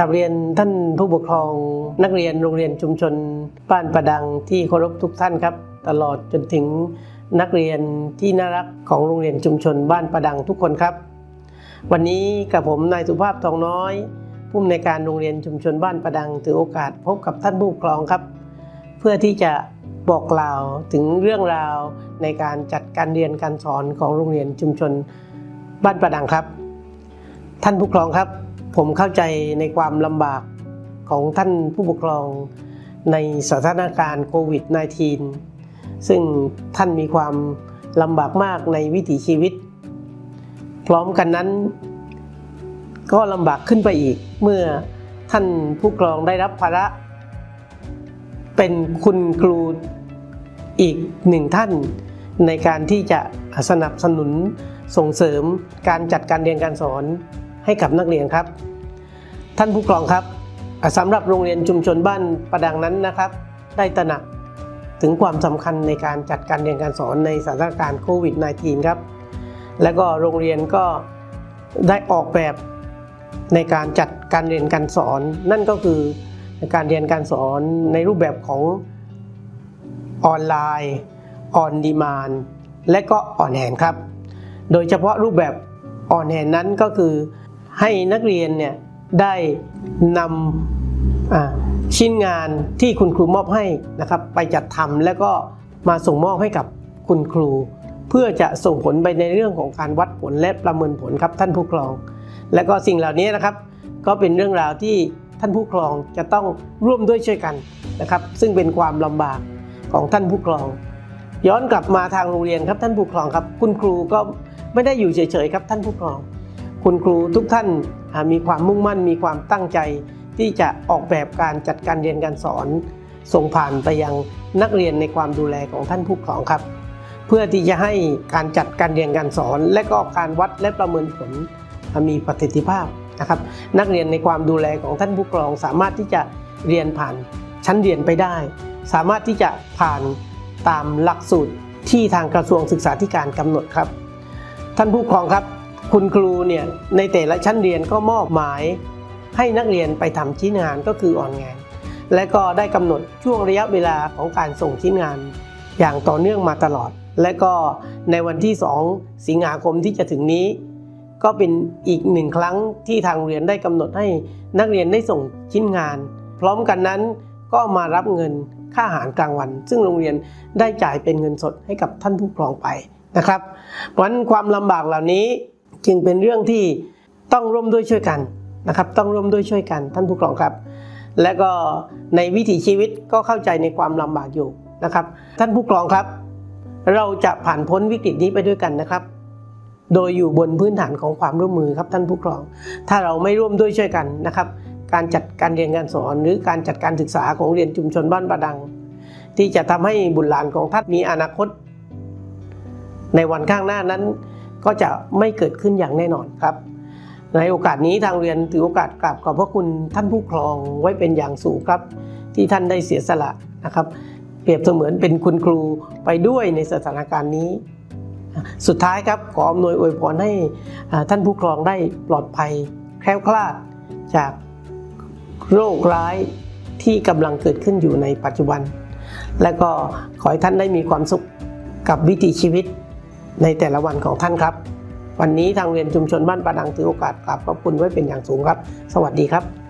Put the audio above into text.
กลับเรียนท่านผู้ปกครองนักเรียนโรงเรียนชุมชนบ้านประดังที่เคารพทุกท่านครับ ตลอดจนถึงนักเรียนที่น่ารักของโรงเรียนชุมชนบ้านประดังทุกคนครับ วันนี้กับผมนายสุภาพทองน้อย ผู้อำนวยการโรงเรียนชุมชนบ้านประดังถือโอกาสพบกับท่านผู้ปกครองครับ เพื่อที่จะบอกกล่าวถึงเรื่องราวในการจัดการเรียนการสอนของโรงเรียนชุมชนบ้านประดังครับ ท่านผู้ปกครองครับ ผมเข้าใจในความลำบากของท่านผู้ปกครองในสถานการณ์โควิด -19 ซึ่งท่านมีความลำบากมากในวิถีชีวิต พร้อมกันนั้น ก็ลำบากขึ้นไปอีกเมื่อท่านผู้ปกครองได้รับภาระ เป็นคุณครูอีกหนึ่งท่าน ในการที่จะสนับสนุนส่งเสริมการจัดการเรียนการสอนให้กับนักเรียนครับ ท่านผู้กรองครับสำหรับโรงเรียนชุมชนบ้านประดังนั้นนะครับ ได้ตระหนักถึงความสำคัญในการจัดการเรียนการสอนในสถานการณ์โควิด -19 ครับ และก็โรงเรียนก็ได้ออกแบบในการจัดการเรียนการสอน นั่นก็คือการเรียนการสอนในรูปแบบของออนไลน์ออนดีมานและก็ออนแฮนครับ โดยเฉพาะรูปแบบออนแฮนนั้นก็คือให้นักเรียนเนี่ย ได้นำชิ้นงานที่คุณครูมอบให้นะครับ ไปจัดทำแล้วก็มาส่งมอบให้กับคุณครู เพื่อจะส่งผลไปในเรื่องของการวัดผลและประเมินผลครับท่านผู้ครอง และก็สิ่งเหล่านี้นะครับ ก็เป็นเรื่องราวที่ท่านผู้ครองจะต้องร่วมด้วยช่วยกันนะครับ ซึ่งเป็นความลำบากของท่านผู้ครอง ย้อนกลับมาทางโรงเรียนครับท่านผู้ครองครับ คุณครูก็ไม่ได้อยู่เฉยๆครับท่านผู้ครอง คุณครูทุกท่านมีความมุ่งมั่นมีความตั้งใจ ที่จะออกแบบการจัดการเรียนการสอน ส่งผ่านไปยังนักเรียนในความดูแลของท่านผู้ปกครองครับ เพื่อที่จะให้การจัดการเรียนการสอน และก็การวัดและประเมินผลมีประสิทธิภาพนะครับนักเรียนในความดูแลของท่านผู้ปกครอง สามารถที่จะเรียนผ่านชั้นเรียนไปได้ สามารถที่จะผ่านตามหลักสูตรที่ทางกระทรวงศึกษาธิการกำหนดครับ ท่านผู้ปกครองครับ คุณครูเนี่ยในแต่ละชั้นเรียนก็มอบหมาย ให้นักเรียนไปทำชิ้นงานก็คือออนงาน และก็ได้กำหนดช่วงระยะเวลาของการส่งชิ้นงาน อย่างต่อเนื่องมาตลอด และก็ในวันที่ 2 สิงหาคมที่จะถึงนี้ ก็เป็นอีกหนึ่งครั้งที่ทางเรียนได้กำหนดให้นักเรียนได้ส่งชิ้นงาน พร้อมกันนั้นก็มารับเงินค่าอาหารกลางวัน ซึ่งโรงเรียนได้จ่ายเป็นเงินสดให้กับท่านผู้ปกครองไปนะครับ เพราะฉะนั้นความลำบากเหล่านี้ จึงเป็นเรื่องที่ต้องร่วมด้วยช่วยกันนะครับ ต้องร่วมด้วยช่วยกันท่านผู้ปกครองครับ และก็ในวิถีชีวิตก็เข้าใจในความลำบากอยู่นะครับ ท่านผู้ปกครองครับ เราจะผ่านพ้นวิกฤตนี้ไปด้วยกันนะครับ โดยอยู่บนพื้นฐานของความร่วมมือครับท่านผู้ปกครอง ถ้าเราไม่ร่วมด้วยช่วยกันนะครับ การจัดการเรียนการสอน หรือการจัดการศึกษาของเรียนชุมชนบ้านประดัง ที่จะทำให้บุตรหลานของท่านมีอนาคต ในวันข้างหน้านั้น ก็จะไม่เกิดขึ้นอย่างแน่นอนครับ ในโอกาสนี้ทางเรียนถือโอกาสกราบขอบพระคุณท่านผู้ครองไว้เป็นอย่างสูงครับ ที่ท่านได้เสียสละนะครับ เปรียบเสมือนเป็นคุณครูไปด้วยในสถานการณ์นี้ สุดท้ายครับขออำนวยอวยพรให้ท่านผู้ครองได้ปลอดภัยแคล้วคลาดจากโรคร้ายที่กำลังเกิดขึ้นอยู่ในปัจจุบัน และก็ขอให้ท่านได้มีความสุขกับวิถีชีวิต ในแต่ละวันของท่านครับ วันนี้ทางเรียนชุมชนบ้านประดังถือโอกาสกราบขอบคุณไว้เป็นอย่างสูงครับ สวัสดีครับ